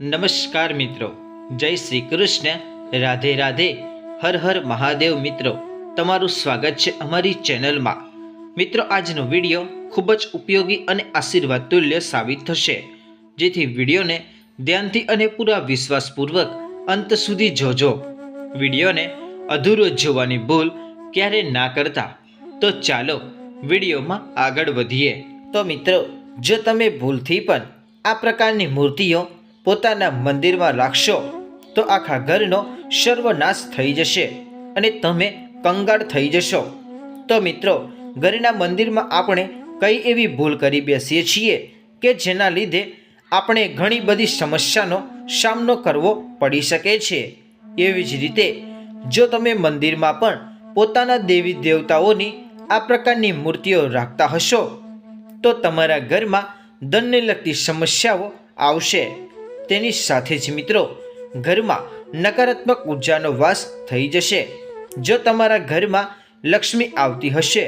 નમસ્કાર મિત્રો. જય શ્રી કૃષ્ણ. રાધે રાધે. હર હર મહાદેવ મિત્રો. તમારું સ્વાગત છે અમારી ચેનલમાં. મિત્રો, આજનો વીડિયો ખૂબ જ ઉપયોગી અને આશીર્વાદ તુલ્ય સાબિત થશે. જેથી વિડીયોને ધ્યાનથી અને પૂરા વિશ્વાસપૂર્વક અંત સુધી જોજો. વિડીયોને અધૂરો જોવાની ભૂલ ક્યારે ના કરતા. તો ચાલો વિડીયોમાં આગળ વધીએ. તો મિત્રો, જો તમે ભૂલથી પણ આ પ્રકારની મૂર્તિઓ પોતાના મંદિરમાં રાખશો, તો આખા ઘરનો સર્વનાશ થઈ જશે અને તમે કંગાળ થઈ જશો. તો મિત્રો, ઘરના મંદિરમાં આપણે કઈ એવી ભૂલ કરી બેસીએ છીએ કે જેના લીધે આપણે ઘણી બધી સમસ્યાનો સામનો કરવો પડી શકે છે? એવી જ રીતે, જો તમે મંદિરમાં પણ પોતાના દેવી દેવતાઓની આ પ્રકારની મૂર્તિઓ રાખતા હશો, તો તમારા ઘરમાં ધનને લગતી સમસ્યાઓ આવશે. તેની સાથે જ મિત્રો, ઘરમાં નકારાત્મક ઉર્જાનો વાસ થઈ જશે. જો તમારા ઘરમાં લક્ષ્મી આવતી હશે,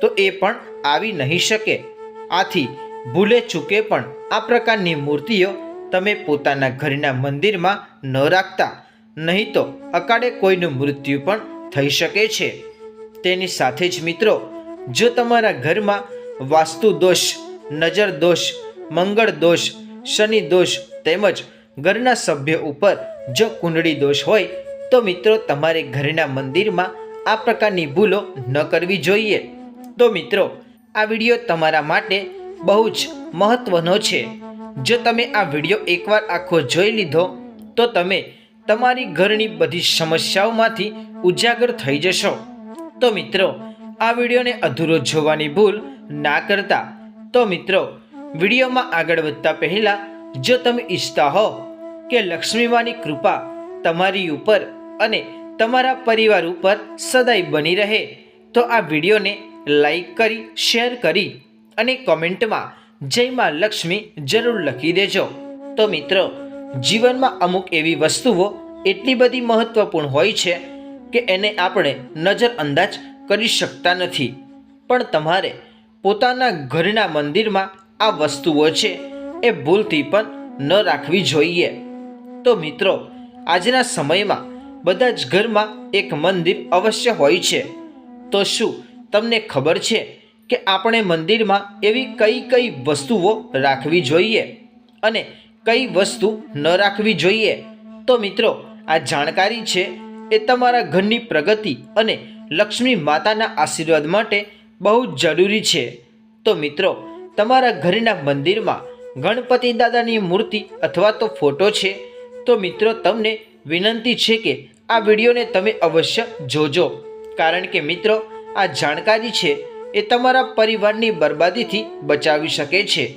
તો એ પણ આવી નહીં શકે. આથી ભૂલે ચૂકે પણ આ પ્રકારની મૂર્તિઓ તમે પોતાના ઘરના મંદિરમાં ન રાખતા, નહીં તો અકાળે કોઈનું મૃત્યુ પણ થઈ શકે છે. તેની સાથે જ મિત્રો, જો તમારા ઘરમાં વાસ્તુ દોષ, નજર દોષ, મંગળ દોષ શનિ દોષ તેમજ ઘરના સભ્ય ઉપર જો કુંડળી દોષ હોય, તો મિત્રો તમારે ઘરના મંદિરમાં આ પ્રકારની ભૂલો ન કરવી જોઈએ. તો મિત્રો, આ વીડિયો તમારા માટે બહુ જ મહત્વનો છે. જો તમે આ વીડિયો એકવાર આખો જોઈ લીધો, તો તમે તમારી ઘરની બધી સમસ્યાઓમાંથી ઉજાગર થઈ જશો. તો મિત્રો, આ વિડીયોને અધૂરો જોવાની ભૂલ ના કરતા. તો મિત્રો વિડીયોમાં આગળ વધતા પહેલાં, જો તમે ઈચ્છતા હો કે લક્ષ્મીમાની કૃપા તમારી ઉપર અને તમારા પરિવાર ઉપર સદાય બની રહે, તો આ વિડીયોને લાઈક કરી, શેર કરી અને કોમેન્ટમાં જય માં લક્ષ્મી જરૂર લખી દેજો. તો મિત્રો, જીવનમાં અમુક એવી વસ્તુઓ એટલી બધી મહત્વપૂર્ણ હોય છે કે એને આપણે નજરઅંદાજ કરી શકતા નથી. પણ તમારે પોતાના ઘરના મંદિરમાં આ વસ્તુઓ છે એ ભૂલથી પણ ન રાખવી જોઈએ. તો મિત્રો, આજના સમયમાં બધા જ ઘરમાં એક મંદિર અવશ્ય હોય છે. તો શું તમને ખબર છે કે આપણે મંદિરમાં એવી કઈ કઈ વસ્તુઓ રાખવી જોઈએ અને કઈ વસ્તુ ન રાખવી જોઈએ? તો મિત્રો, આ જાણકારી છે એ તમારા ઘરની પ્રગતિ અને લક્ષ્મી માતાના આશીર્વાદ માટે બહુ જરૂરી છે. તો મિત્રો તમારા ઘરના મંદિરમાં ગણપતિ દાદાની મૂર્તિ અથવા તો ફોટો છે? તો મિત્રો, તમને વિનંતી છે કે આ વિડીયોને તમે અવશ્ય જોજો. કારણ કે મિત્રો, આ જાણકારી છે એ તમારા પરિવારની બરબાદીથી બચાવી શકે છે.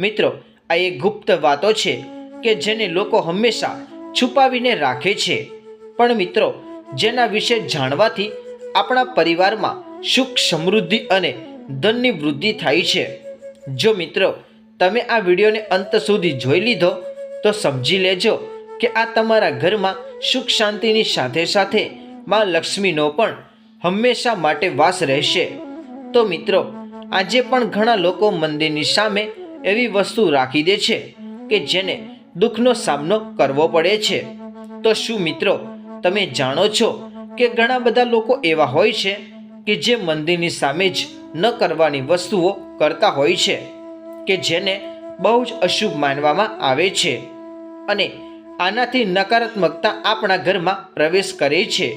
મિત્રો, આ એક ગુપ્ત વાતો છે કે જેને લોકો હંમેશા છુપાવીને રાખે છે. પણ મિત્રો, જેના વિશે જાણવાથી આપણા પરિવારમાં સુખ સમૃદ્ધિ અને ધનની વૃદ્ધિ થાય છે. જો મિત્રો, તમે આ વિડીયોને અંત સુધી જોઈ લીધો, તો સમજી લેજો કે આ તમારા ઘરમાં સુખ શાંતિની સાથે સાથે માં લક્ષ્મીનો પણ હંમેશા માટે વાસ રહેશે. તો મિત્રો, આજે પણ ઘણા લોકો મંદિરની સામે એવી વસ્તુ રાખી દે છે કે જેને દુઃખનો સામનો કરવો પડે છે. તો શું મિત્રો, તમે જાણો છો કે ઘણા બધા લોકો એવા હોય છે કે જે મંદિરની સામે જ ન કરવાની વસ્તુઓ કરતા હોય છે, કે જેને બહુ જ અશુભ માનવામાં આવે છે અને આનાથી નકારાત્મકતા આપણા ઘરમાં પ્રવેશ કરે છે.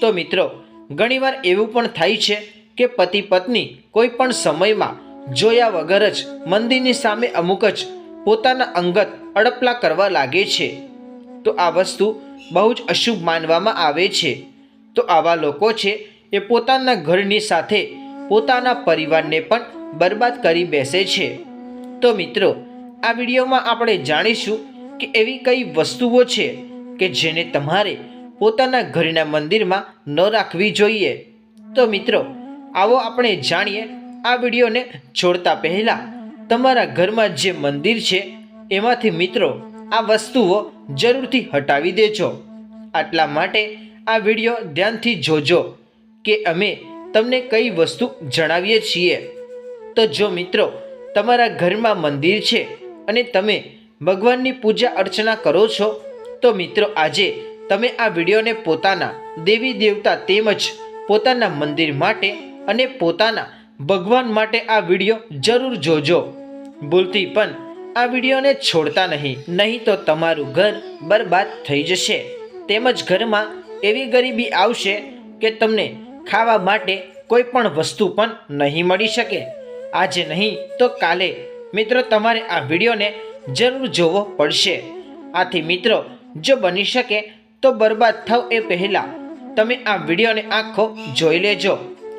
તો મિત્રો, ઘણીવાર એવું પણ થાય છે કે પતિ પત્ની કોઈ પણ સમયમાં જોયા વગર જ મંદિરની સામે અમુક જ પોતાના અંગત અડપલા કરવા લાગે છે. તો આ વસ્તુ બહુ જ અશુભ માનવામાં આવે છે. તો આવા લોકો છે એ પોતાના ઘરની સાથે પોતાના પરિવારને પણ બરબાદ કરી બેસે છે. તો મિત્રો, આ વિડીયોમાં આપણે જાણીશું કે એવી કઈ વસ્તુઓ છે કે જેને તમારે પોતાના ઘરના મંદિરમાં ન રાખવી જોઈએ. તો મિત્રો, આવો આપણે જાણીએ આ વિડીયોને છોડતા પહેલાં તમારા ઘરમાં જે મંદિર છે, એમાંથી મિત્રો, આ વસ્તુઓ જરૂરથી હટાવી દેજો. આટલા માટે આ વીડિયો ધ્યાનથી જોજો. કે અમે તમને કઈ વસ્તુ જણાવીએ છીએ? તો જો મિત્રો, તમારા ઘરમાં મંદિર છે અને તમે ભગવાનની પૂજા અર્ચના કરો છો, તો મિત્રો આજે તમે આ વિડીયોને પોતાના દેવી દેવતા તેમજ પોતાના મંદિર માટે અને પોતાના ભગવાન માટે આ વીડિયો જરૂર જોજો. ભૂલથી પણ આ વિડીયોને છોડતા નહીં નહીં તો તમારું ઘર બરબાદ થઈ જશે. તેમજ ઘરમાં એવી ગરીબી આવશે કે તમને ખાવા માટે કોઈ પણ વસ્તુ પણ નહીં મળી શકે. આજે નહીં તો કાલે. મિત્રો, તમારે આ વિડીયોને જરૂર જોવો પડશે. આથી મિત્રો, જો બની શકે તો બરબાદ થાવ એ પહેલાં. તમે આ વિડીયોને આખો જોઈ લેજો.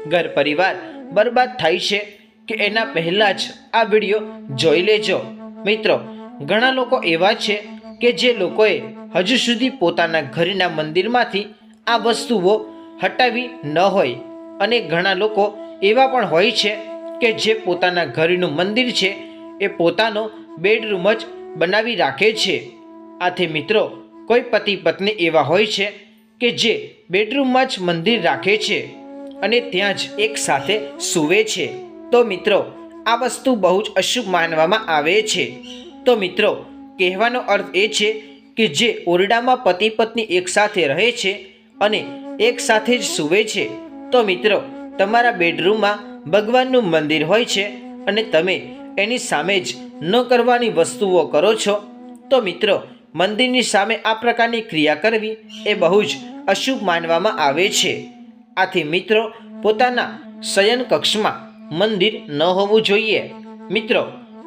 ઘર પરિવાર, બરબાદ થાય છે કે એના પહેલાં જ આ વીડિયો જોઈ લેજો. મિત્રો, ઘણા લોકો એવા છે કે જે લોકોએ હજુ સુધી પોતાના ઘરના મંદિરમાંથી આ વસ્તુઓ હટાવી ન હોય. અને ઘણા લોકો એવા પણ હોય છે કે જે પોતાના ઘરનું મંદિર છે એ પોતાનો બેડરૂમ જ બનાવી રાખે છે. આથી મિત્રો, કોઈ પતિ પત્ની એવા હોય છે કે જે બેડરૂમમાં જ મંદિર રાખે છે અને ત્યાં જ એક સાથે સૂવે છે. તો મિત્રો, આ વસ્તુ બહુ જ અશુભ માનવામાં આવે છે. તો મિત્રો, કહેવાનો અર્થ એ છે કે જે ઓરડામાં પતિ પત્ની એકસાથે રહે છે અને એક સાથે જ સૂવે છે. તો મિત્રો, તમારા બેડરૂમમાં ભગવાનનું મંદિર હોય છે અને તમે એની સામે જ ન કરવાની વસ્તુઓ કરો છો, તો મિત્રો, મંદિરની સામે આ પ્રકારની ક્રિયા કરવી એ બહુ જ અશુભ માનવામાં આવે છે. આથી મિત્રો, પોતાના શયન કક્ષમાં મંદિર ન હોવું જોઈએ. મિત્રો,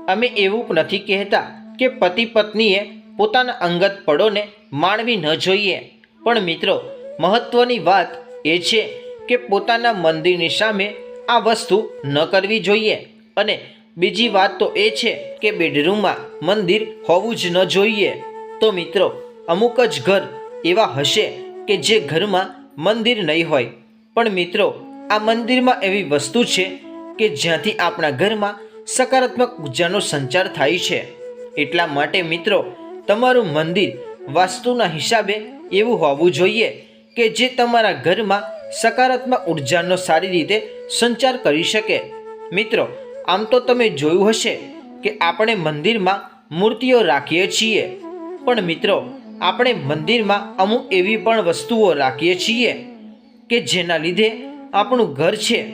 અમે એવું નથી કહેતા કે પતિ પત્નીએ પોતાના અંગત પળોને માણવી ન જોઈએ. પણ મિત્રો મહત્વની વાત એ છે કે પોતાના મંદિરની સામે આ વસ્તુ ન કરવી જોઈએ. અને બીજી વાત તો એ છે કે બેડરૂમમાં મંદિર હોવું જ ન જોઈએ. તો મિત્રો, અમુક જ ઘર એવા હશે કે જે ઘરમાં મંદિર નહીં હોય. પણ મિત્રો, આ મંદિરમાં એવી વસ્તુ છે કે જ્યાંથી આપણા ઘરમાં સકારાત્મક ઉર્જાનો સંચાર થાય છે. એટલા માટે મિત્રો, તમારું મંદિર વાસ્તુના હિસાબે એવું હોવું જોઈએ કે જે તમારા ઘરમાં સકારાત્મક ઉર્જાનો સારી રીતે સંચાર કરી શકે. મિત્રો, આમ તો તમે જોયું હશે કે આપણે મંદિરમાં મૂર્તિઓ રાખીએ છીએ. પણ મિત્રો, આપણે મંદિરમાં અમુક એવી પણ વસ્તુઓ રાખીએ છીએ કે જેના લીધે આપણું ઘર છે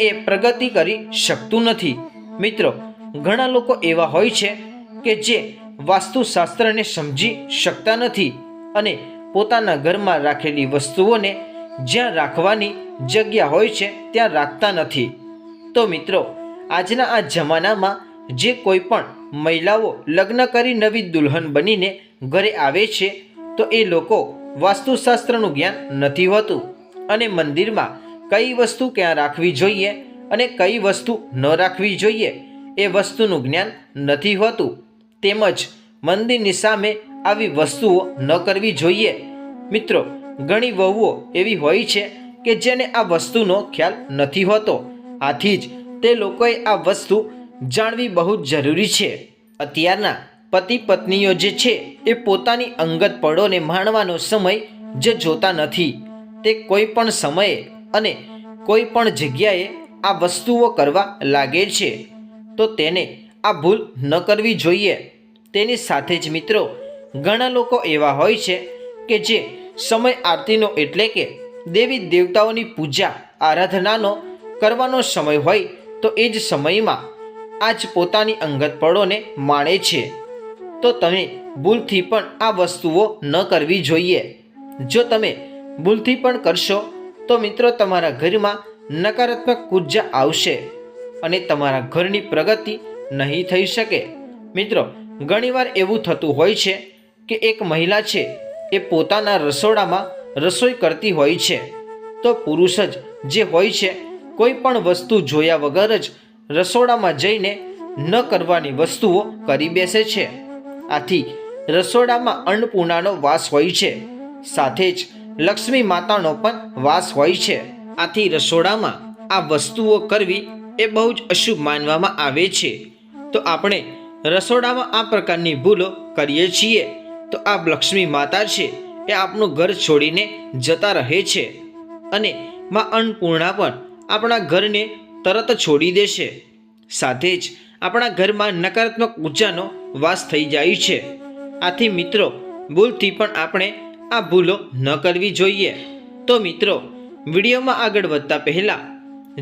એ પ્રગતિ કરી શકતું નથી. મિત્રો, ઘણા લોકો એવા હોય છે કે જે વાસ્તુશાસ્ત્રને સમજી શકતા નથી અને પોતાના ઘરમાં રાખેલી વસ્તુઓને જ્યાં રાખવાની જગ્યા હોય છે, ત્યાં રાખતા નથી. તો મિત્રો, આજના આ જમાનામાં જે કોઈ પણ મહિલાઓ લગ્ન કરી નવી દુલ્હન બનીને ઘરે આવે છે, તો એ લોકો વાસ્તુશાસ્ત્રનું જ્ઞાન નથી હોતું અને મંદિરમાં કઈ વસ્તુ ક્યાં રાખવી જોઈએ અને કઈ વસ્તુ ન રાખવી જોઈએ એ વસ્તુનું જ્ઞાન નથી હોતું. તેમજ મંદિરની સામે આવી વસ્તુઓ ન કરવી જોઈએ. મિત્રો, ઘણી વહુઓ એવી હોય છે કે જેને આ વસ્તુનો ખ્યાલ નથી હોતો. આથી જ તે લોકોએ આ વસ્તુ જાણવી બહુ જ જરૂરી છે. અત્યારના પતિ પત્નીઓ જે છે એ પોતાની અંગત પળોને માણવાનો સમય જે જોતા નથી. તે કોઈ પણ સમયે અને કોઈ પણ જગ્યાએ આ વસ્તુઓ કરવા લાગે છે. તો તેને આ ભૂલ ન કરવી જોઈએ. તેની સાથે જ મિત્રો ઘણા લોકો એવા હોય છે કે જે સમય આરતીનો એટલે કે દેવી દેવતાઓની પૂજા, આરાધનાનો કરવાનો સમય હોય તો એ જ સમયમાં આજ પોતાની અંગત પળોને માણે છે. તો તમે ભૂલથી પણ આ વસ્તુઓ ન કરવી જોઈએ. જો તમે ભૂલથી પણ કરશો, તો મિત્રો તમારા ઘરમાં નકારાત્મક ઊર્જા આવશે અને તમારા ઘરની પ્રગતિ નહીં થઈ શકે. મિત્રો, ઘણીવાર એવું થતું હોય છે કે એક મહિલા છે, એ પોતાના રસોડામાં રસોઈ કરતી હોય છે. તો પુરુષ જ જે હોય છે, કોઈ પણ વસ્તુ જોયા વગર જ રસોડામાં જઈને ન કરવાની વસ્તુઓ કરી બેસે છે. આથી રસોડામાં અન્નપૂર્ણાનો વાસ હોય છે. સાથે જ લક્ષ્મી માતાનો પણ વાસ હોય છે. આથી રસોડામાં આ વસ્તુઓ કરવી એ બહુ જ અશુભ માનવામાં આવે છે. તો આપણે રસોડામાં આ પ્રકારની ભૂલો કરીએ છીએ. તો આ લક્ષ્મી માતા છે એ આપણું ઘર છોડીને જતા રહે છે. અને માં અન્નપૂર્ણા પણ આપણા ઘરને તરત છોડી દેશે. સાથે જ આપણા ઘરમાં નકારાત્મક ઊર્જાનો વાસ થઈ જાય છે. આથી મિત્રો, ભૂલથી પણ આપણે આ ભૂલો ન કરવી જોઈએ. તો મિત્રો, વિડીયોમાં આગળ વધતા પહેલાં,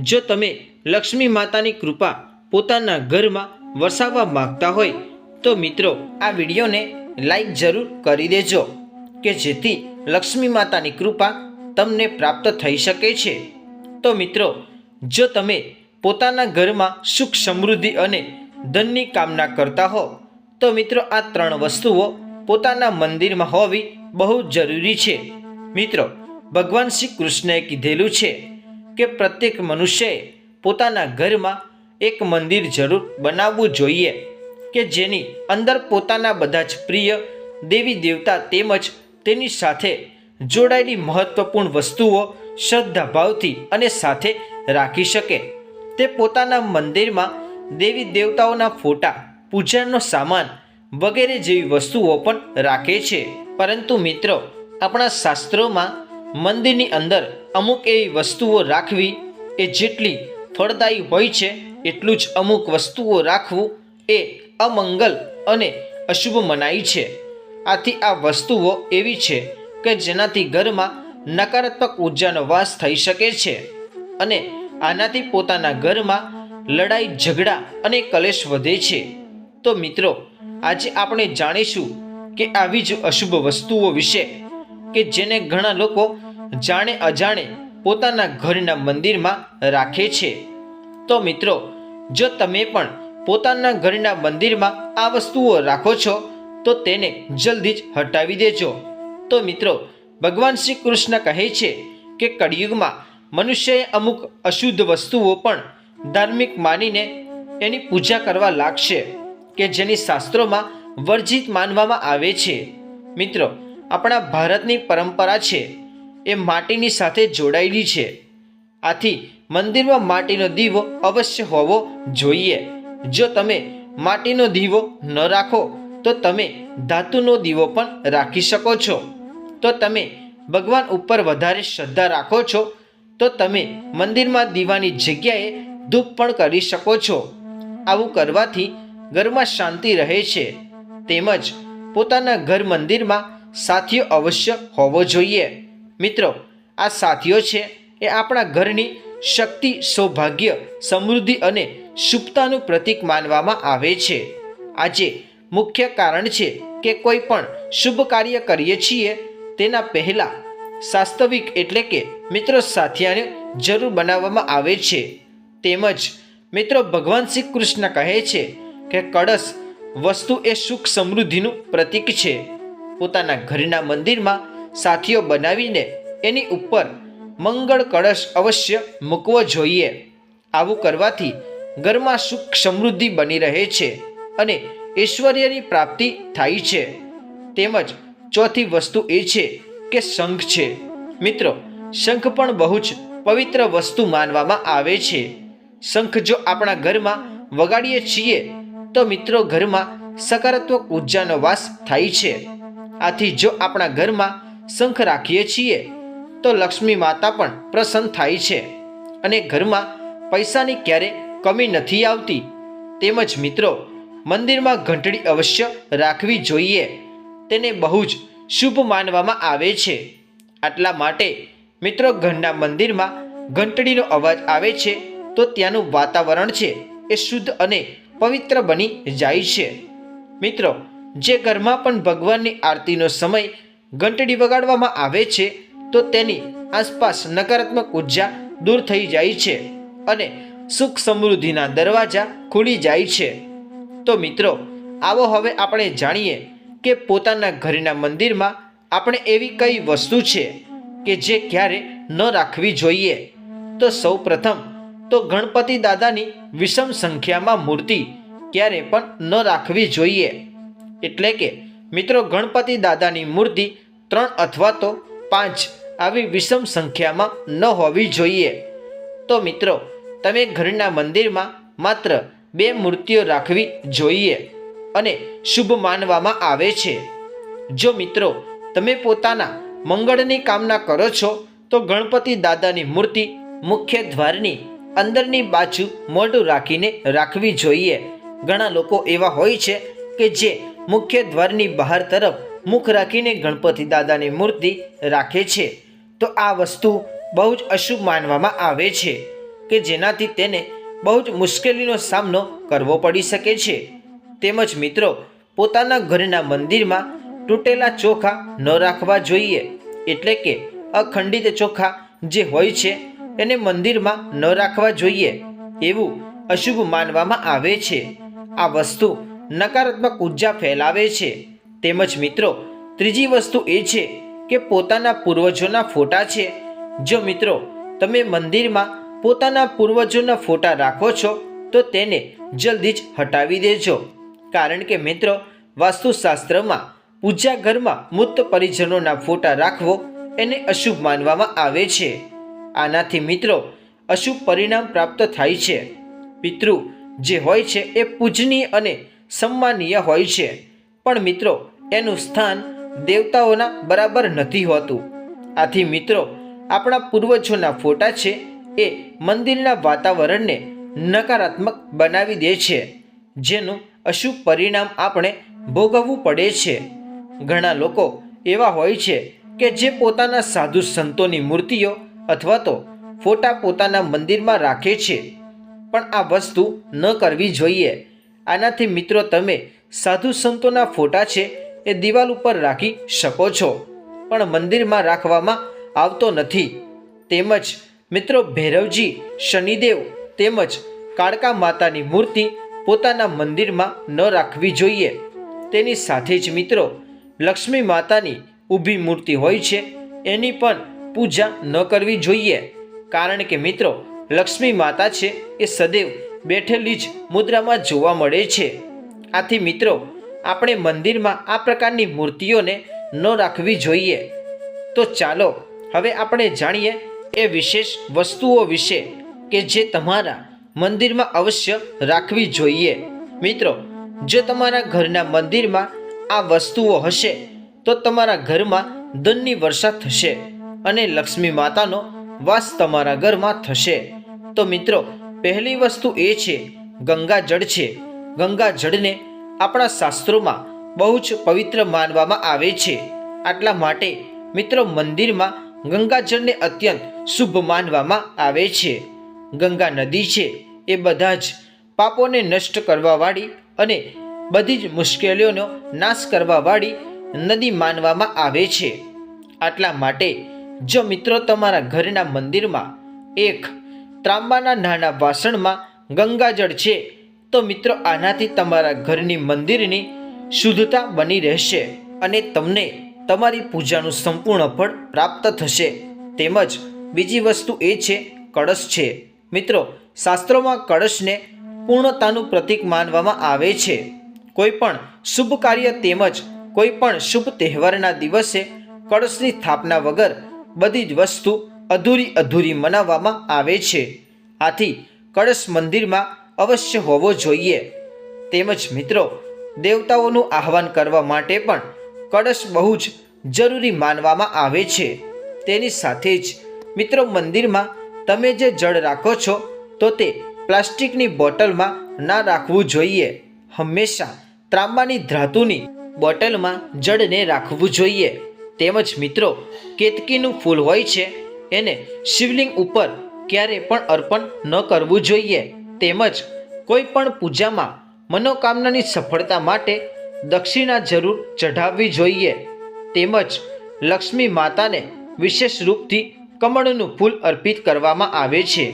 જો તમે લક્ષ્મી માતાની કૃપા પોતાના ઘરમાં વરસાવવા માગતા હોય, તો મિત્રો, આ વિડીયોને લાઈક જરૂર કરી દેજો કે જેથી લક્ષ્મી માતાની કૃપા તમને પ્રાપ્ત થઈ શકે છે. તો મિત્રો, જો તમે પોતાના ઘરમાં સુખ સમૃદ્ધિ અને ધનની કામના કરતા હો, તો મિત્રો આ ત્રણ વસ્તુઓ પોતાના મંદિરમાં હોવી બહુ જરૂરી છે. મિત્રો, ભગવાન શ્રી કૃષ્ણએ કીધેલું છે કે પ્રત્યેક મનુષ્યએ પોતાના ઘરમાં એક મંદિર જરૂર બનાવવું જોઈએ. કે જેની અંદર પોતાના બધા જ પ્રિય, દેવી દેવતા તેમજ તેની સાથે જોડાયેલી મહત્વપૂર્ણ વસ્તુઓ શ્રદ્ધાભાવથી અને સાથે રાખી શકે. તે પોતાના મંદિરમાં દેવી દેવતાઓના ફોટા, પૂજાનો સામાન વગેરે જેવી વસ્તુઓ પણ રાખે છે. પરંતુ મિત્રો, આપણા શાસ્ત્રોમાં મંદિરની અંદર અમુક એવી વસ્તુઓ રાખવી એ જેટલી ફળદાયી હોય છે, એટલું જ અમુક વસ્તુઓ રાખવું એ અમંગલ અને અશુભ મનાય છે. આથી આ વસ્તુઓ એવી છે કે જેનાથી ઘરમાં નકારાત્મક ઉર્જાનો વાસ થઈ શકે છે અને આનાથી પોતાના ઘરમાં લડાઈ, ઝઘડા અને કલેશ વધે છે. તો મિત્રો, આજે આપણે જાણીશું કે આવી જ અશુભ વસ્તુઓ વિશે કે જેને ઘણા લોકો જાણે અજાણે પોતાના ઘરના મંદિરમાં રાખે છે. તો મિત્રો, જો તમે પણ પોતાના ઘરના મંદિરમાં આ વસ્તુઓ રાખો છો, તો તેને જલ્દી જ હટાવી દેજો. તો મિત્રો, ભગવાન શ્રી કૃષ્ણ કહે છે કે કળિયુગમાં મનુષ્યએ અમુક અશુદ્ધ વસ્તુઓ પણ ધાર્મિક માનીને એની પૂજા કરવા લાગશે, કે જેની શાસ્ત્રોમાં વર્જિત માનવામાં આવે છે. મિત્રો, આપણા ભારતની પરંપરા છે, એ માટીની સાથે જોડાયેલી છે. આથી મંદિરમાં માટીનો દીવો અવશ્ય હોવો જોઈએ. જો તમે માટીનો દીવો ન રાખો, તો તમે ધાતુનો દીવો પણ રાખી શકો છો. તો તમે ભગવાન ઉપર વધારે શ્રદ્ધા રાખો છો, તો તમે મંદિરમાં દીવાની જગ્યાએ ધૂપ પણ કરી શકો છો. આવું કરવાથી ઘરમાં શાંતિ રહે છે. તેમજ પોતાના ઘર મંદિરમાં સાથીઓ અવશ્ય હોવો જોઈએ. મિત્રો, આ સાથીઓ છે એ આપણા ઘરની શક્તિ, સૌભાગ્ય, સમૃદ્ધિ અને શુભતાનું પ્રતીક માનવામાં આવે છે. આજે મુખ્ય કારણ છે કે કોઈ પણ શુભ કાર્ય કરીએ છીએ, તેના પહેલાં વાસ્તવિક એટલે કે મિત્રો સાથિયાને જરૂર બનાવવામાં આવે છે. તેમજ મિત્રો ભગવાન શ્રી કૃષ્ણ કહે છે કે કળશ વસ્તુ એ સુખ સમૃદ્ધિનું પ્રતીક છે. પોતાના ઘરના મંદિરમાં સાથીઓ બનાવીને એની ઉપર મંગળ કળશ અવશ્ય મૂકવો જોઈએ. આવું કરવાથી ઘરમાં સુખ સમૃદ્ધિ બની રહે છે અને ઐશ્વર્યની પ્રાપ્તિ થાય છે. તેમજ ચોથી વસ્તુ એ છે કે શંખ છે. મિત્રો, શંખ પણ બહુ જ પવિત્ર વસ્તુ માનવામાં આવે છે. શંખ જો આપણા ઘરમાં વગાડીએ છીએ, તો મિત્રો ઘરમાં સકારાત્મક ઉર્જાનો વાસ થાય છે. આથી જો આપણા ઘરમાં શંખ રાખીએ છીએ, તો લક્ષ્મી માતા પણ પ્રસન્ન થાય છે. અને ઘરમાં પૈસાની ક્યારે કમી નથી આવતી. તેમજ મિત્રો, મંદિરમાં ઘંટડી અવશ્ય રાખવી જોઈએ. તેને બહુ જ શુભ માનવામાં આવે છે. આટલા માટે મિત્રો ઘરના મંદિરમાં ઘંટડીનો અવાજ આવે છે તો ત્યાંનું વાતાવરણ છે એ શુદ્ધ અને પવિત્ર બની જાય છે. મિત્રો, જે ઘરમાં પણ ભગવાનની આરતીનો સમય ઘંટડી વગાડવામાં આવે છે તો તેની આસપાસ નકારાત્મક ઊર્જા દૂર થઈ જાય છે અને સુખ સમૃદ્ધિના દરવાજા ખુલી જાય છે. તો મિત્રો, આવો હવે આપણે જાણીએ કે પોતાના ઘરના મંદિરમાં આપણે એવી કઈ વસ્તુ છે કે જે ક્યારે ન રાખવી જોઈએ. તો સૌ પ્રથમ તો ગણપતિ દાદાની વિષમ સંખ્યામાં મૂર્તિ ક્યારે પણ ન રાખવી જોઈએ. એટલે કે, મિત્રો, ગણપતિ દાદાની મૂર્તિ ત્રણ અથવા તો પાંચ આવી વિષમ સંખ્યામાં ન હોવી જોઈએ. તો મિત્રો તમે ઘરના મંદિરમાં માત્ર બે મૂર્તિઓ રાખવી જોઈએ અને શુભ માનવામાં આવે છે. જો મિત્રો, તમે પોતાના મંગળની કામના કરો છો, તો ગણપતિ દાદાની મૂર્તિ મુખ્ય દ્વારની અંદરની બાજુ મોઢું રાખીને રાખવી જોઈએ. ઘણા લોકો એવા હોય છે કે જે મુખ્ય દ્વારની બહાર તરફ મુખ રાખીને ગણપતિ દાદાની મૂર્તિ રાખે છે. તો આ વસ્તુ બહુ જ અશુભ માનવામાં આવે છે. કે જેનાથી તેને બહુ જ મુશ્કેલીનો સામનો કરવો પડી શકે છે. તેમજ મિત્રો, પોતાના ઘરના મંદિરમાં તૂટેલા ચોખા ન રાખવા જોઈએ. એટલે કે અખંડિત ચોખા જે હોય છે, એને મંદિરમાં ન રાખવા જોઈએ. એવું અશુભ માનવામાં આવે છે. આ વસ્તુ નકારાત્મક ઊર્જા ફેલાવે છે. તેમજ મિત્રો, ત્રીજી વસ્તુ એ છે કે પોતાના પૂર્વજોના ફોટા છે. જો મિત્રો, તમે મંદિરમાં પોતાના પૂર્વજોના ફોટા રાખો છો, તો તેને જલ્દી જ હટાવી દેજો. કારણ કે મિત્રો, વાસ્તુશાસ્ત્રમાં પૂજા ઘરમાં મૃત પરિજનોના ફોટા રાખવો એને અશુભ માનવામાં આવે છે. આનાથી મિત્રો, અશુભ પરિણામ પ્રાપ્ત થાય છે. પિતૃ જે હોય છે એ પૂજનીય અને સન્માનીય હોય છે. પણ મિત્રો, એનું સ્થાન દેવતાઓના બરાબર નથી હોતું. આથી મિત્રો, આપણા પૂર્વજોના ફોટા છે એ મંદિરના વાતાવરણને નકારાત્મક બનાવી દે છે, જેનું અશુભ પરિણામ આપણે ભોગવવું પડે છે. ઘણા લોકો એવા હોય છે કે જે પોતાના સાધુ સંતોની મૂર્તિઓ અથવા તો ફોટા પોતાના મંદિરમાં રાખે છે. પણ આ વસ્તુ ન કરવી જોઈએ. આનાથી મિત્રો, તમે સાધુ સંતોના ફોટા છે એ દિવાલ ઉપર રાખી શકો છો. પણ મંદિરમાં રાખવામાં આવતો નથી. તેમજ મિત્રો ભૈરવજી, શનિદેવ તેમજ કાળકા માતાની મૂર્તિ પોતાના મંદિરમાં ન રાખવી જોઈએ. તેની સાથે જ મિત્રો લક્ષ્મી માતાની ઊભી મૂર્તિ હોય છે, એની પણ પૂજા ન કરવી જોઈએ. કારણ કે મિત્રો લક્ષ્મી માતા છે એ સદૈવ બેઠેલી જ મુદ્રામાં જોવા મળે છે. આથી મિત્રો આપણે મંદિરમાં આ પ્રકારની મૂર્તિઓને ન રાખવી જોઈએ. તો ચાલો, હવે આપણે જાણીએ એ વિશેષ વસ્તુઓ વિશે કે જે તમારા મંદિરમાં અવશ્ય રાખવી જોઈએ. મિત્રો, જો તમારા ઘરના મંદિરમાં આ વસ્તુઓ હશે, તો તમારા ઘરમાં ધનની વર્ષા થશે અને લક્ષ્મી માતાનો વાસ તમારા ઘરમાં થશે. તો મિત્રો, પહેલી વસ્તુ એ છે ગંગાજળ છે. ગંગાજળને આપણા શાસ્ત્રોમાં બહુ જ પવિત્ર માનવામાં આવે છે. આટલા માટે મિત્રો, મંદિરમાં ગંગાજળને અત્યંત શુભ માનવામાં આવે છે. ગંગા નદી છે, એ બધા જ પાપોને નષ્ટ કરવાવાળી અને બધી જ મુશ્કેલીઓનો નાશ કરવાવાળી નદી માનવામાં આવે છે. આટલા માટે જો મિત્રો તમારા ઘરના મંદિરમાં એક ત્રાંબાના નાના વાસણમાં ગંગાજળ છે, તો મિત્રો આનાથી તમારા ઘરની મંદિરની શુદ્ધતા બની રહેશે અને તમને તમારી પૂજાનું સંપૂર્ણ ફળ પ્રાપ્ત થશે. તેમજ બીજી વસ્તુ એ છે, કળશ છે. મિત્રો, શાસ્ત્રોમાં કળશને પૂર્ણતાનું પ્રતીક માનવામાં આવે છે. કોઈ પણ શુભ કાર્ય તેમજ કોઈ પણ શુભ તહેવારના દિવસે કળશની સ્થાપના વગર બધી જ વસ્તુ અધૂરી અધૂરી મનાવવામાં આવે છે. આથી કળશ મંદિરમાં અવશ્ય હોવો જોઈએ. તેમજ મિત્રો, દેવતાઓનું આહવાન કરવા માટે પણ કળશ બહુ જ જરૂરી માનવામાં આવે છે. તેની સાથે જ, મિત્રો, મંદિરમાં તમે જે જળ રાખો છો, તો તે પ્લાસ્ટિકની બોટલમાં ના રાખવું જોઈએ. હંમેશા ત્રાંબાની ધાતુની બોટલમાં જળને રાખવું જોઈએ. તેમજ, મિત્રો, કેતકીનું ફૂલ હોય છે, એને શિવલિંગ ઉપર ક્યારે પણ અર્પણ ન કરવું જોઈએ. તેમજ, કોઈ પણ પૂજામાં મનોકામનાની સફળતા માટે દક્ષિણા જરૂર ચઢાવવી જોઈએ. તેમજ લક્ષ્મી માતાને વિશેષ રૂપથી કમળનું ફૂલ અર્પિત કરવામાં આવે છે.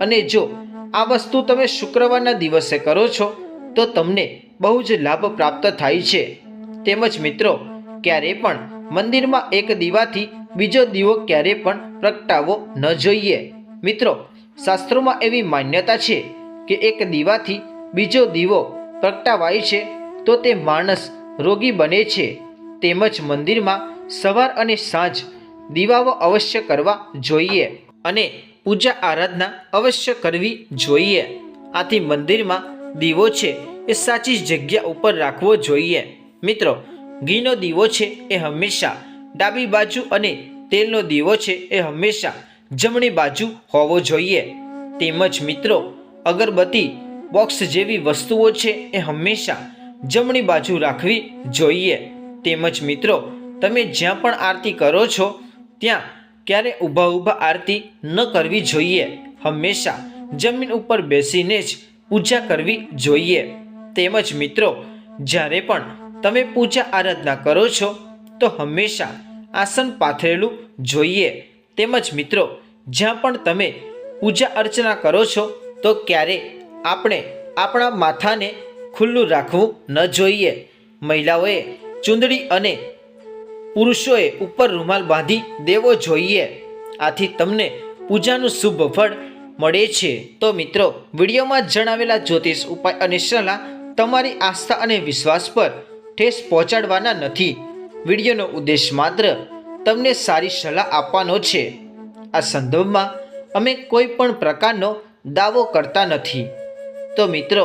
અને જો આ વસ્તુ તમે શુક્રવારના દિવસે કરો છો, તો તમને બહુ જ લાભ પ્રાપ્ત થાય છે. તેમજ મિત્રો, ક્યારે પણ મંદિરમાં એક દીવાથી બીજો દીવો ક્યારે પણ પ્રગટાવવો ન જોઈએ. મિત્રો, શાસ્ત્રોમાં એવી માન્યતા છે કે એક દીવાથી બીજો દીવો પ્રગટાવાય છે તો તે માણસ રોગી બને છે. તેમજ મંદિરમાં સવાર અને સાંજ દીવાઓ અવશ્ય કરવા જોઈએ અને પૂજા આરાધના અવશ્ય કરવી જોઈએ. આથી મંદિરમાં દીવો છે એ સાચી જગ્યા ઉપર રાખવો જોઈએ. મિત્રો, ઘીનો દીવો છે એ હંમેશા ડાબી બાજુ અને તેલનો દીવો છે એ હંમેશા જમણી બાજુ હોવો જોઈએ. તેમજ મિત્રો, અગરબત્તી બોક્સ જેવી વસ્તુઓ છે એ હંમેશા જમણી બાજુ રાખવી જોઈએ. તેમજ મિત્રો, તમે જ્યાં પણ આરતી કરો છો, ત્યાં ક્યારે ઊભા ઊભા આરતી ન કરવી જોઈએ. હંમેશા જમીન ઉપર બેસીને જ પૂજા કરવી જોઈએ. તેમજ મિત્રો, જ્યારે પણ તમે પૂજા આરાધના કરો છો, તો હંમેશા આસન પાથરેલું જોઈએ. તેમજ મિત્રો, જ્યાં પણ તમે પૂજા અર્ચના કરો છો, તો ક્યારે આપણે આપણા માથાને ખુલ્લું રાખવું ન જોઈએ. મહિલાઓએ ચૂંદડી અને પુરુષોએ ઉપર રૂમાલ બાંધી દેવો જોઈએ. આથી તમને પૂજાનું શુભ ફળ મળે છે. તો મિત્રો, વિડીયોમાં જણાવેલા જ્યોતિષ ઉપાય અને સલાહ તમારી આસ્થા અને વિશ્વાસ પર ઠેસ પહોંચાડવાના નથી. વિડીયોનો ઉદ્દેશ માત્ર તમને સારી સલાહ આપવાનો છે. આ સંદર્ભમાં અમે કોઈ પણ પ્રકારનો દાવો કરતા નથી. તો મિત્રો